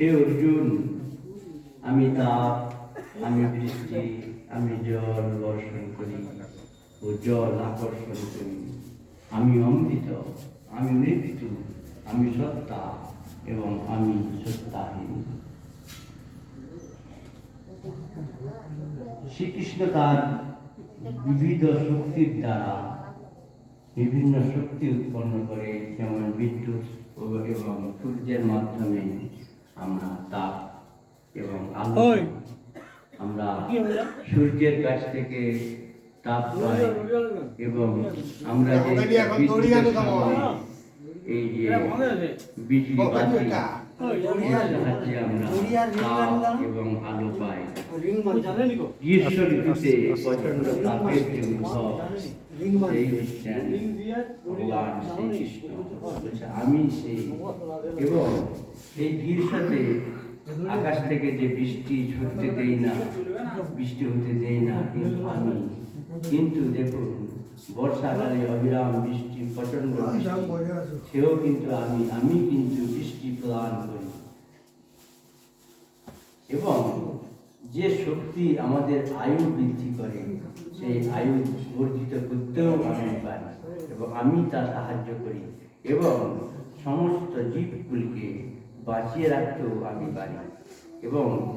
হে অর্জুন? আমি তাপ, আমি বৃষ্টি, আমি জল বর্ষণ করি ও জল আকর্ষণ করি। আমি অমৃত, আমি মৃত্যু আমি সত্তা এবং আমি সত্তাহীন। শ্রীকৃষ্ণ তার বিবিধ শক্তির দ্বারা বিভিন্ন শক্তি উৎপন্ন করে, যেমন বিদ্যুৎ এবং সূর্যের মাধ্যমে আমরা তাপ এবং আলো আমরা সূর্যের কাছ থেকে তাপ পাই এবং আমরা যে এই যে বিজলি বাতি সাহায্যে আমরা তাপ এবং আলো পাই। গ্রীষ্ম ঋতুতে প্রচণ্ড তাপের যে উদ্ভব সেই আমি সেই এবং এই গ্রীষ্মতে আকাশ থেকে যে বৃষ্টি ঝরতে দেই না বৃষ্টি হতে দেই না কিন্তু আমি। কিন্তু দেখুন বর্ষাকালে অবিরাম বৃষ্টি প্রচণ্ড সেও কিন্তু আমি আমি কিন্তু বৃষ্টি প্রদান করি। এবং যে শক্তি আমাদের আয়ু বৃদ্ধি করে, সেই আয়ু বর্ধিত করতেও আমি পারি এবং আমি তা সাহায্য করি এবং সমস্ত জীবগুলিকে বাঁচিয়ে রাখতেও আমি পারি। এবং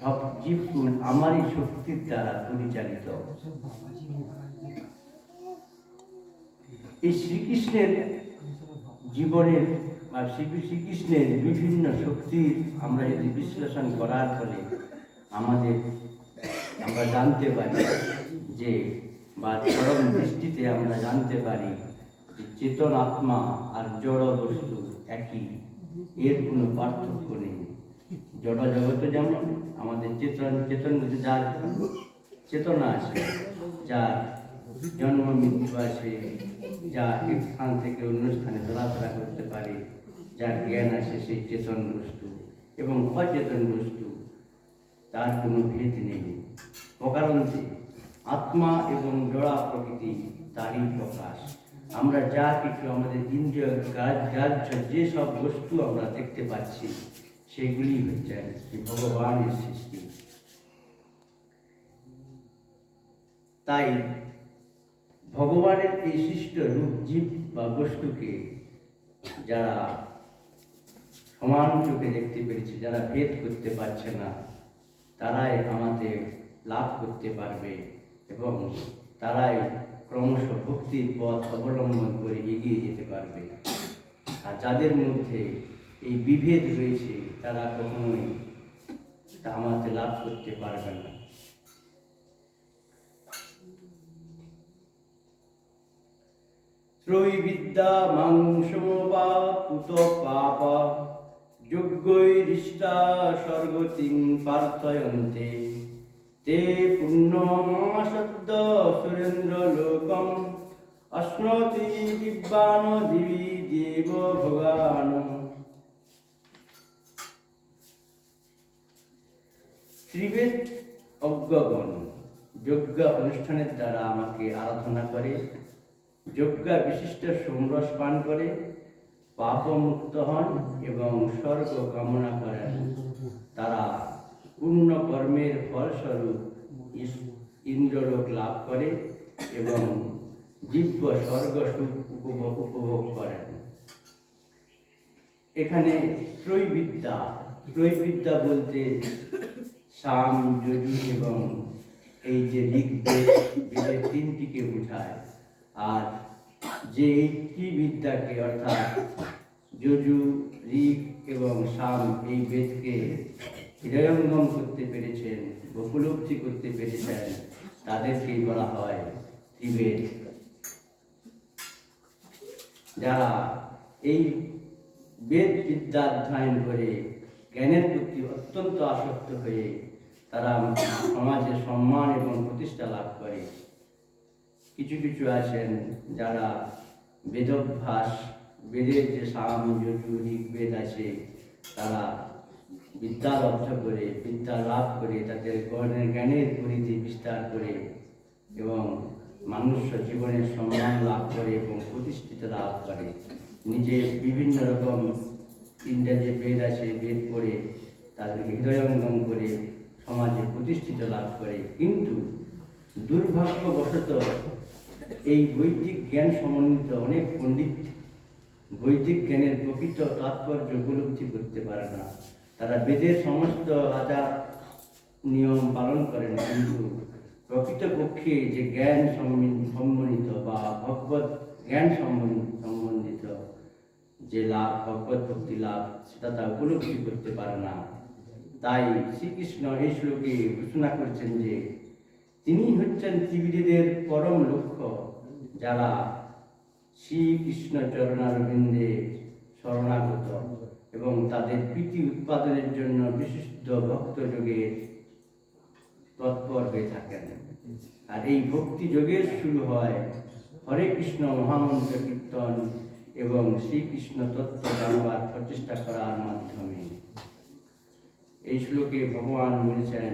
সব জীবগুলো আমারই শক্তির দ্বারা পরিচালিত। এই শ্রীকৃষ্ণের জীবনের বা শ্রী- শ্রীকৃষ্ণের বিভিন্ন শক্তির আমরা যদি বিশ্লেষণ করার ফলে আমাদের আমরা জানতে পারি যে বা চরম দৃষ্টিতে আমরা জানতে পারি যে চেতন আত্মা আর জড় বস্তু একই। এর কোনো পার্থক্য নেই। জড় জগতে যেমন আমাদের চেতন চেতন যার চেতনা আছে, যার জন্ম মৃত্যু আছে, যা এক স্থান থেকে অন্য স্থানে চলাফেরা করতে পারে, যার জ্ঞান আছে সেই চেতন বস্তু এবং অচেতন বস্তু। তার কোনো ভেদ নেই। অকারণে আত্মা এবং জড়া প্রকৃতি, তারই প্রকাশ। আমরা যা কিছু আমাদের ইন্দ্রিয় গাছ গ্রাহ্য যেসব বস্তু আমরা দেখতে পাচ্ছি, সেগুলি হচ্ছে ভগবানের সৃষ্টি। তাই ভগবানের এই সৃষ্ট রূপ, জীব বা বস্তুকে যারা সমান চোখে দেখতে পেরেছে, যারা ভেদ করতে পারছে না তারাই আমাদের লাভ করতে পারবে এবং তারাই ক্রমশ ভক্তির পথ অবলম্বন করে এগিয়ে যেতে পারবে। আর যাদের মধ্যে এই বিভেদ রয়েছে, তারা কখনোই আমাদের লাভ করতে পারবে না। ত্রৈবিদ্যা মাংসমবা পুত পাপ যোগ্যৈরিষ্টা স্বর্গতিং প্রার্থয়ন্তে তে পুণ্যমাসদ্য সুরেন্দ্র লোকম অশ্নতি দিব্যান দিবি দেব ভগান। ত্রিবেদ অজ্ঞগণ যজ্ঞ অনুষ্ঠানের দ্বারা আমাকে আরাধনা করে, যজ্ঞা বিশিষ্ট সোমরস পান করে পাপমুক্ত হন এবং স্বর্গ কামনা করেন তারা পূর্ণ কর্মের ফলস্বরূপ ইন্দ্রলোক লাভ করে এবং দিব্য স্বর্গ উপভোগ করেন। এখানে ত্রৈবিদ্যা ত্রৈবিদ্যা বলতে সাম যজু এবং এই যে ঋগ্বেদ তিনটিকে বোঝায়। আর যে একটি বিদ্যাকে অর্থাৎ যজু, ঋগ এবং সাম এই বেদকে হৃদয়ঙ্গম করতে পেরেছেন উপলব্ধি করতে পেরেছেন, তাদেরকেই বলা হয় ত্রিবেদ। যারা এই বেদ বিদ্যা অধ্যয়ন করে জ্ঞানের প্রতি অত্যন্ত আসক্ত হয়ে তারা সমাজে সম্মান এবং প্রতিষ্ঠা লাভ করে কিছু কিছু আছেন যারা বেদভ্যাস, বেদের যে সাম ঋগ্বেদ আছে, তারা বিদ্যা লব্ধ করে, বিদ্যা লাভ করে, তাদের জ্ঞানের জ্ঞানের পরিধি বিস্তার করে এবং মানুষ জীবনের সম্মান লাভ করে এবং প্রতিষ্ঠিত লাভ করে। নিজে বিভিন্ন রকম তিনটা যে বেদ আছে, বেদ পড়ে তাদেরকে হৃদয়ঙ্গম করে, সমাজে প্রতিষ্ঠিত লাভ করে। কিন্তু দুর্ভাগ্যবশত এই বৈদিক জ্ঞান সমন্বিত অনেক পণ্ডিত বৈদিক জ্ঞানের প্রকৃত তাৎপর্য উপলব্ধি করতে পারে না। তারা বেদের সমস্ত আচার নিয়ম পালন করেন, কিন্তু প্রকৃতপক্ষে যে জ্ঞান সম্বন্ধিত বা ভগবত জ্ঞান সম্বন- সম্বন্ধিত যে লাভ, ভগবত ভক্তি লাভ, সেটা তা উপলব্ধি করতে পারে না। তাই শ্রীকৃষ্ণ এই শ্লোকে ঘোষণা করছেন যে তিনি হচ্ছেন ত্রিবিধীদের পরম লক্ষ্য, যারা শ্রীকৃষ্ণ চরণারবিন্দে শরণাগত এবং তাদের প্রীতি উৎপাদনের জন্য বিশিষ্ট ভক্ত যোগের তৎপর হয়ে থাকেন। আর এই ভক্তি যোগের শুরু হয় হরে কৃষ্ণ মহামন্ত্র কীর্তন এবং শ্রীকৃষ্ণ তত্ত্ব জানবার প্রচেষ্টা করার মাধ্যমে। এই শ্লোকে ভগবান বলেছেন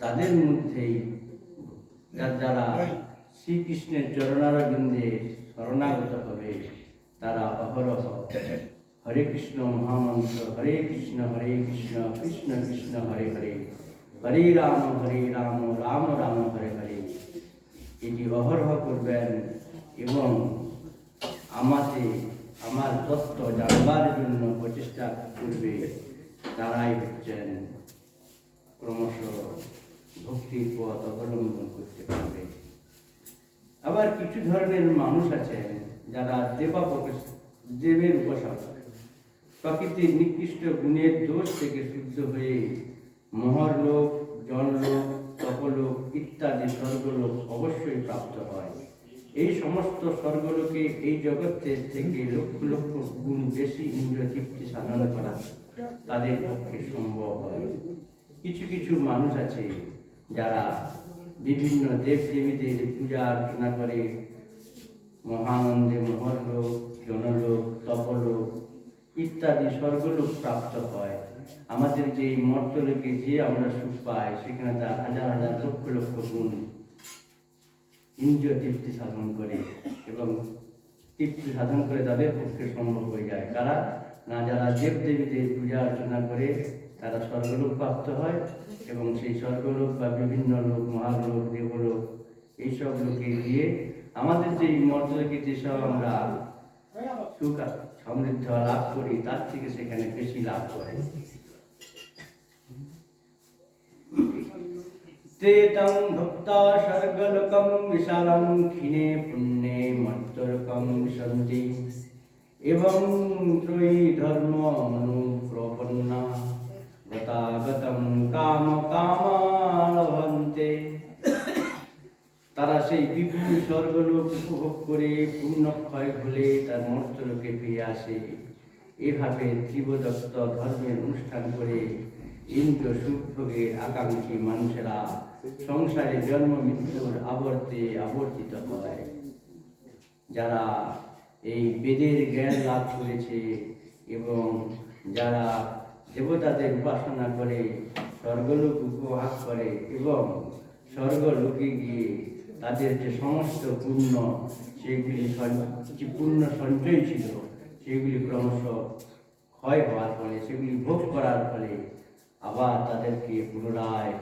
তাদের মধ্যেই যারা শ্রীকৃষ্ণের চরণারবিন্দে শরণাগত হবে, তারা অহরহ হরে কৃষ্ণ মহামন্ত্র, হরে কৃষ্ণ হরে কৃষ্ণ কৃষ্ণ কৃষ্ণ, হরে হরে হরে রাম হরে রাম রাম রাম, হরে হরে। এটি অহরহ করবেন এবং আমাকে আমার তত্ত্ব জানবার জন্য প্রচেষ্টা করবে, তারাই হচ্ছেন ক্রমশ ভক্তির পথ অবলম্বন করতে পারবে। আবার কিছু ধরনের মানুষ আছেন যারা দেবা দেবের উপাসক প্রকৃতির নিকৃষ্ট গুণের দোষ থেকে শুদ্ধ হয়ে মহরলোক জনলোক তপলোক ইত্যাদি স্বর্গলোক অবশ্যই প্রাপ্ত হয়। এই সমস্ত স্বর্গলোকে এই জগতের থেকে লক্ষ লক্ষ গুণ বেশি ইন্দ্র তৃপ্তি সাধন করা তাদের পক্ষে সম্ভব হয়। কিছু কিছু মানুষ আছে যারা বিভিন্ন দেব দেবীদের পূজা অর্চনা করে, মহানন্দে মহরলোক, জনলোক, তপলোক ইত্যাদি স্বর্গলোক প্রাপ্ত হয়। আমাদের যে মর্তলোকে যে আমরা সুখ পাই, সেখানে তার হাজার হাজার লক্ষ লক্ষ গুণ ইন্দ্রিয় তৃপ্তি সাধন করে এবং তৃপ্তি সাধন করে তাদের পক্ষে সম্ভব হয়ে যায়। কারা? না, যারা দেব দেবীদের পূজা অর্চনা করে তারা স্বর্গরূপ প্রাপ্ত হয় এবং সেই স্বর্গরূপ বা বিভিন্ন লোক, মহালোক, দেবলোক, এইসব লোকে গিয়ে আমাদের যে মর্যাদাকে যেসব আমরা সুখ সমৃদ্ধ লাভ করি, তার থেকে সেখানে বেশি লাভ করে। তেতং ভক্তা স্বর্গলোকম বিশালম ক্ষীণে পুণ্যে মর্তরকম সন্তি এবং ত্রয়ী ধর্ম অনুপ্রপন্না তথাগতম কাম কামালে তারা সেই বিপুল স্বর্গলোক উপভোগ করে পূর্ণক্ষয় হলে তার মর্তলোকে ফিরে আসে। এভাবে ত্রিবদত্ত ধর্মের অনুষ্ঠান করে ইন্দ্র সুখভোগের আকাঙ্ক্ষী মানুষেরা সংসারে জন্ম মৃত্যুর আবর্তে আবর্তিত হয়। যারা এই বেদের জ্ঞান লাভ করেছে এবং যারা দেবতাদের উপাসনা করে স্বর্গলোক উপহাস করে এবং স্বর্গলোকে গিয়ে তাদের যে সমস্ত পূর্ণ সেগুলি যে পূর্ণ সঞ্চয় ছিল, সেগুলি ক্রমশ ক্ষয় হওয়ার ফলে, সেগুলি ভোগ করার ফলে আবার তাদেরকে পুনরায়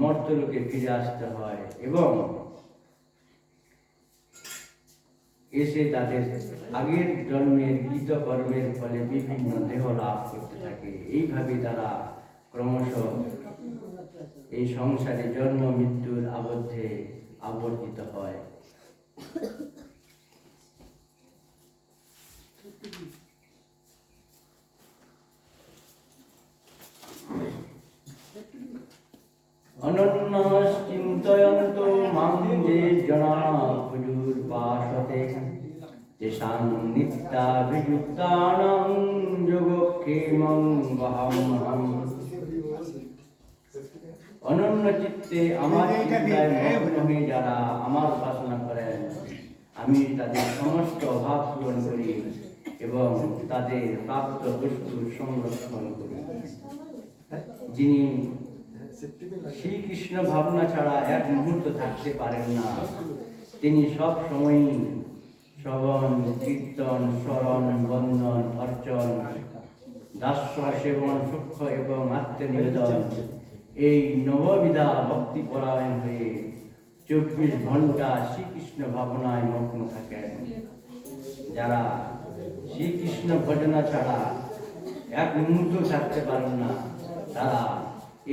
মর্তলোকে ফিরে আসতে হয় এবং এসে তাদের আগের জন্মের, গীত কর্মের ফলে বিভিন্ন দেহ লাভ করতে থাকে। এইভাবে তারা ক্রমশ এই সংসারে জন্ম, মৃত্যুর আবদ্ধে আবর্তিত হয়। অনন্যশ্চিন্তয়ন্ত যোগক্ষেমং বহামহং অনন্য চিত্তে আমার যারা আমার উপাসনা করেন, আমি তাদের সমস্ত অভাব পূরণ করি এবং তাদের প্রাপ্ত বস্তুর সংরক্ষণ করি। যিনি শ্রীকৃষ্ণ ভাবনা ছাড়া এক মুহূর্ত থাকতে পারেন না। তিনি সব সময়ই শ্রবণ, কীর্তন, স্মরণ, বন্দন, অর্চন দাস্য সেবন সূক্ষ্ম এবং আত্মনিবেদন। এই নববিধা ভক্তি পরায়ণ হয়ে চব্বিশ ঘণ্টা শ্রীকৃষ্ণ ভাবনায় মগ্ন থাকেন। যারা শ্রীকৃষ্ণ ভজনা ছাড়া এক মুহূর্ত থাকতে পারেন না, তারা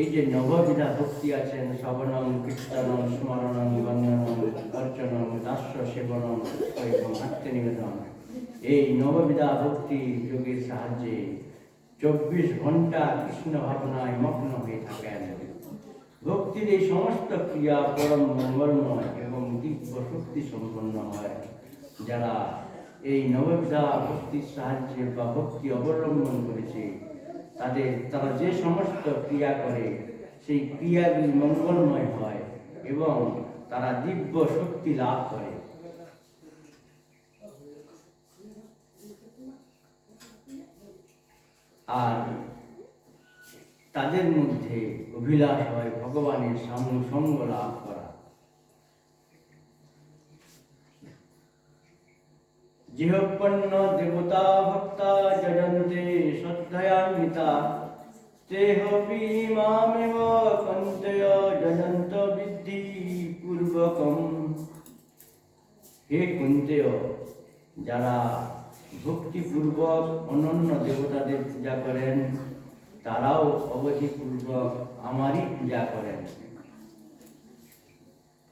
এই যে নববিধা ভক্তি আছেন শ্রবণম কীর্তনম, স্মরণম গণ্যনম অর্চনম, দাস্য সেবনম এবং আত্মনিবেদন। এই নববিধা ভক্তি যোগের সাহায্যে চব্বিশ ঘণ্টা কৃষ্ণ ভাবনায় মগ্ন হয়ে থাকেন। ভক্তির এই সমস্ত ক্রিয়া পরম মঙ্গলময় এবং দিব্য শক্তি সম্পন্ন হয়। যারা এই নববিধা ভক্তির সাহায্যে বা ভক্তি অবলম্বন করেছে তাদের তারা যে সমস্ত ক্রিয়া করে, সেই ক্রিয়াগুলি মঙ্গলময় হয় এবং তারা দিব্য শক্তি লাভ করে। আর তাদের মধ্যে অভিলাষ হয়, ভগবানের সাম, সঙ্গ লাভ করা। জিহপন্ন দেবতা ভক্তা জজন্তে শ্রদ্ধয়ান্বিতা তেহপি মামেব কন্তয় জজন্ত বিদ্ধি পূর্বকম হে কুন্তেয় যারা ভক্তিপূর্বক অনন্য দেবতাদের পূজা করেন, তারাও অবধিপূর্বক আমারই পূজা করেন।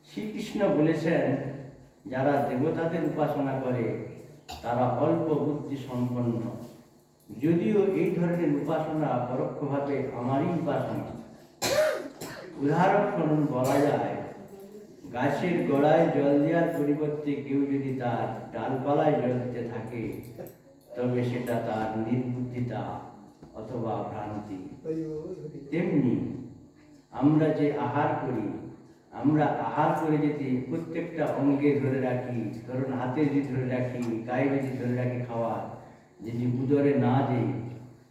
শ্রীকৃষ্ণ বলেছেন, যারা দেবতাদের উপাসনা করে তারা অল্প বুদ্ধি সম্পন্ন। যদিও এই ধরনের উপাসনা পরোক্ষভাবে আমারই উপাসনা। উদাহরণ বলা যায়, গাছের গোড়ায় জল দেওয়ার পরিবর্তে কেউ যদি তার ডালপালায় জল দিতে থাকে, তবে সেটা তার নির্বুদ্ধিতা অথবা ভ্রান্তি। তেমনি আমরা যে আহার করি আমরা আহার করে যদি প্রত্যেকটা অঙ্গে ধরে রাখি, ধরুন হাতে যদি ধরে রাখি, গায়ে যদি ধরে রাখি খাওয়া, যদি উদরে না দিই,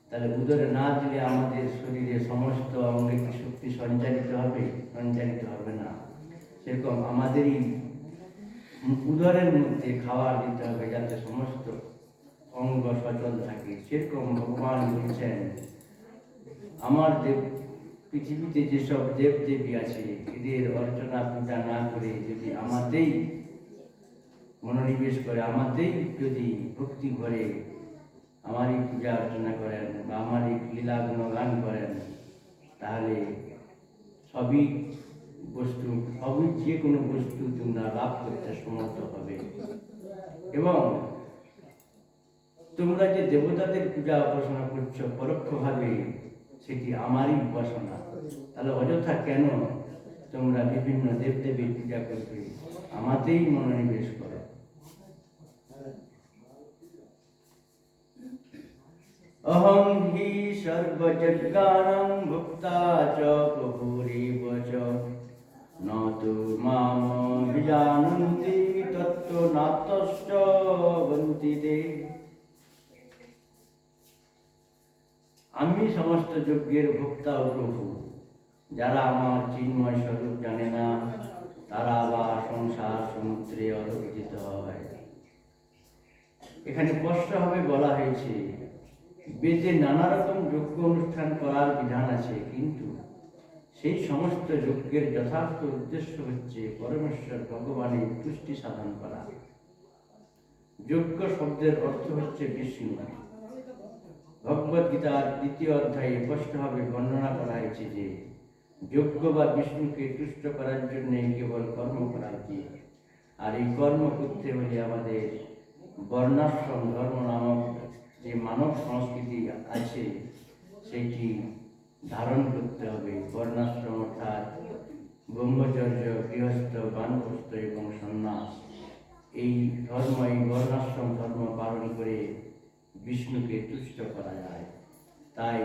তাহলে উদরে না দিলে আমাদের শরীরে সমস্ত অঙ্গে কি শক্তি সঞ্চারিত হবে? সঞ্চারিত হবে না। সেরকম আমাদেরই উদরের মধ্যে খাবার দিতে হবে যাতে সমস্ত অঙ্গ সচল থাকে। সেরকম ভগবান বলছেন, আমার দেব পৃথিবীতে যেসব দেব দেবী আছে, এদের অর্চনা পূজা না করে যদি আমাতেই মনোনিবেশ করে, আমাতেই যদি ভক্তি করে, আমারই পূজা অর্চনা করেন বা আমারই লীলা গুণগান করেন, তাহলে সবই বস্তু, সবই যে কোনো বস্তু তোমরা লাভ করতে সমর্থ হবে। এবং তোমরা যে দেবতাদের পূজা উপাসনা করছ পরোক্ষভাবে সেটি আমারই উপাসনা। তাহলে অযথা কেন তোমরা বিভিন্ন দেবদেবীর পূজা করবে? আমাতেই মনোনিবেশ করো। অহং হি সর্বজগানাং ভুক্তা চ ন তু মাম বিজানন্তি তত্ত্ব নাতশ্চ বন্তি দে আমি সমস্ত যজ্ঞের ভোক্তা ও প্রভু। যারা আমার চিন্ময় স্বরূপ জানে না, তারা আবার সংসার সমুদ্রে অধপতিত হয়। এখানে স্পষ্টভাবে বলা হয়েছে, বেদে নানা রকম যজ্ঞ অনুষ্ঠান করার বিধান আছে, কিন্তু সেই সমস্ত যজ্ঞের যথার্থ উদ্দেশ্য হচ্ছে পরমেশ্বর ভগবানের তুষ্টি সাধন করা। যজ্ঞ শব্দের অর্থ হচ্ছে বিষ্ণু ভগবদ গীতার দ্বিতীয় অধ্যায়ে স্পষ্টভাবে বর্ণনা করা হয়েছে যে, যজ্ঞ বা বিষ্ণুকে তুষ্ট করার জন্য কেবল কর্ম করা উচিত আর এই কর্ম করতে হলে আমাদের বর্ণাশ্রম, ধর্ম নামক যে মানব সংস্কৃতি আছে, সেটি ধারণ করতে হবে। বর্ণাশ্রম অর্থাৎ ব্রহ্মচর্য, গৃহস্থ বানপ্রস্থ এবং সন্ন্যাস। এই ধর্ম, এই বর্ণাশ্রম ধর্ম পালন করে বিষ্ণুকে তুষ্ট করা যায়। তাই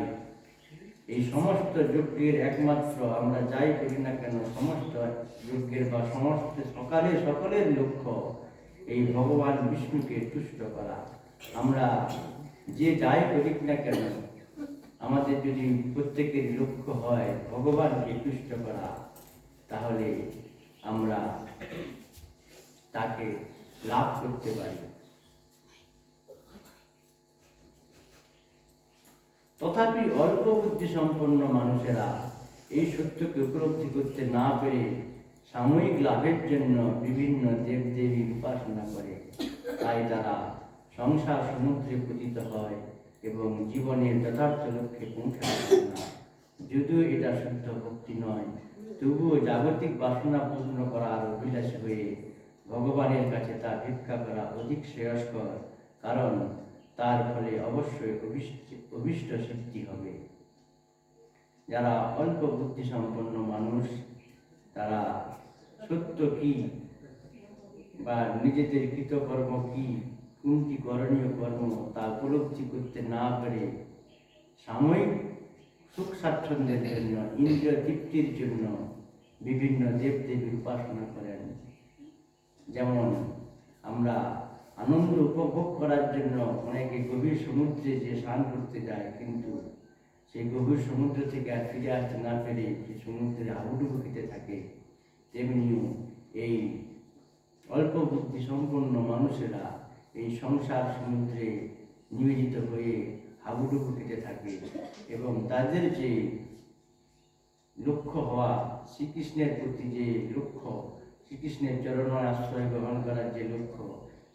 এই সমস্ত যজ্ঞের একমাত্র আমরা যাই করি না কেন, সমস্ত যজ্ঞের বা সমস্ত সকালে সকলের লক্ষ্য এই ভগবান বিষ্ণুকে তুষ্ট করা। আমরা যে যাই করি না কেন, আমাদের যদি প্রত্যেকের লক্ষ্য হয় ভগবানকে তুষ্ট করা, তাহলে আমরা তাকে লাভ করতে পারি। তথাপি অল্প বুদ্ধি সম্পন্ন মানুষেরা এই সত্যকে উপলব্ধি করতে না পেরে সাময়িক লাভের জন্য বিভিন্ন দেবদেবীর উপাসনা করে। তাই তারা সংসার সমুদ্রে পতিত হয় এবং জীবনের যথার্থ লক্ষ্যে পৌঁছাতে না। যদিও এটা শুদ্ধ ভক্তি নয়, তবুও জাগতিক বাসনা পূর্ণ করার অভিলাষী হয়ে ভগবানের কাছে তা ভিক্ষা করা অধিক শ্রেয়স্কর, কারণ তার ফলে অবশ্যই অভিষ্ট সিদ্ধি হবে। যারা অল্প বুদ্ধি সম্পন্ন মানুষ, তারা সত্য কি বা নিজেদের কৃতকর্ম কি, কোনটি করণীয় কর্ম তা উপলব্ধি করতে না পারে, সাময়িক সুখ স্বাচ্ছন্দ্যের জন্য, ইন্দ্রিয় তৃপ্তির জন্য বিভিন্ন দেবদেবীর উপাসনা করেন। যেমন আমরা আনন্দ উপভোগ করার জন্য অনেকে গভীর সমুদ্রে যে স্নান করতে যায়, কিন্তু সেই গভীর সমুদ্র থেকে আর ফিরে আসতে না পেরে সমুদ্রে হাবুডুবু খেতে থাকে। তেমনিও এই অল্প বুদ্ধি সম্পন্ন মানুষেরা এই সংসার সমুদ্রে নিয়োজিত হয়ে হাবুডুবু খেতে থাকে এবং তাদের যে লক্ষ্য হওয়া, শ্রীকৃষ্ণের প্রতি যে লক্ষ্য, শ্রীকৃষ্ণের চরণ আশ্রয় গ্রহণ করার যে লক্ষ্য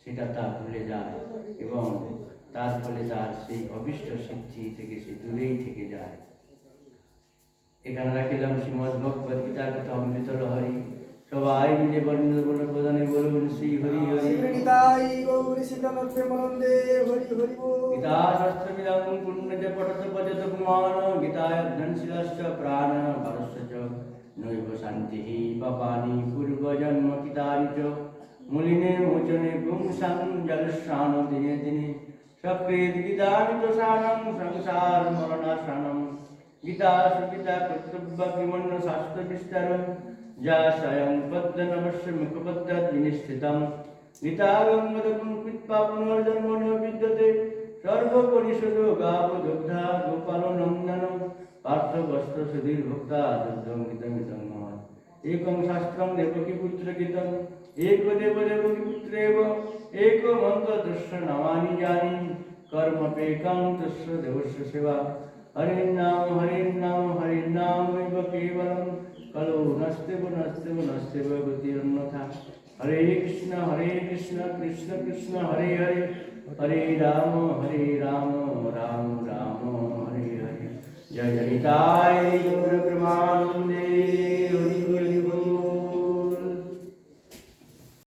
সেটা তা ভুলে যায় এবং তার ফলে তার সেই অভিষ্ট সিদ্ধি থেকে সে দূরেই থেকে যায়। এখানে রাখিলাম শ্রীমদ ভগবত গীতার কথা অমৃত হরি সবাই মিলে বর্ণিত বলে প্রদানে বলুন শ্রী হরি হরি গৌরী গীতা পঠত গীতায় প্রাণ ভরস্য চ নৈব শান্তিः পাপানি পূর্বজন্ম কৃতানি চ মুলিনে মোচনে পুংসাং জলস্নান দিনে দিনে সক্রেদ গীতানি দোষাণং সংসার মরণাশানম গীতা সুগীতা কর্তব্য বিমন্ন শাস্ত্র বিস্তার যা স্বয়ং পদ্ম নমস্য মুখপদ্ম বিনিষ্ঠিতম গীতাগঙ্গদকুং কৃত্বা পুনর্জন্ম ন বিদ্যতে সর্বপরিষদো পার্থ বস্ত্র সুধীর ভোক্তা মহৎ একং শাস্ত্রং দেবকী পুত্র এক দেব দেবকী পুত্রেব এক মন্ত্র দস্য নমানি জানি কর্মপেকাং তস্য দেবস্য সেবা হরে নাম হরে নাম হরে নাম এব কেবলম কলো নস্তেব নস্তেব নস্তেব গতিরন্যথা হরে কৃষ্ণ হরে কৃষ্ণ কৃষ্ণ কৃষ্ণ হরে হরে হরে রাম হরে রাম রাম রাম হরে হরে জয় জয় নিতাই গৌর প্রেমানন্দে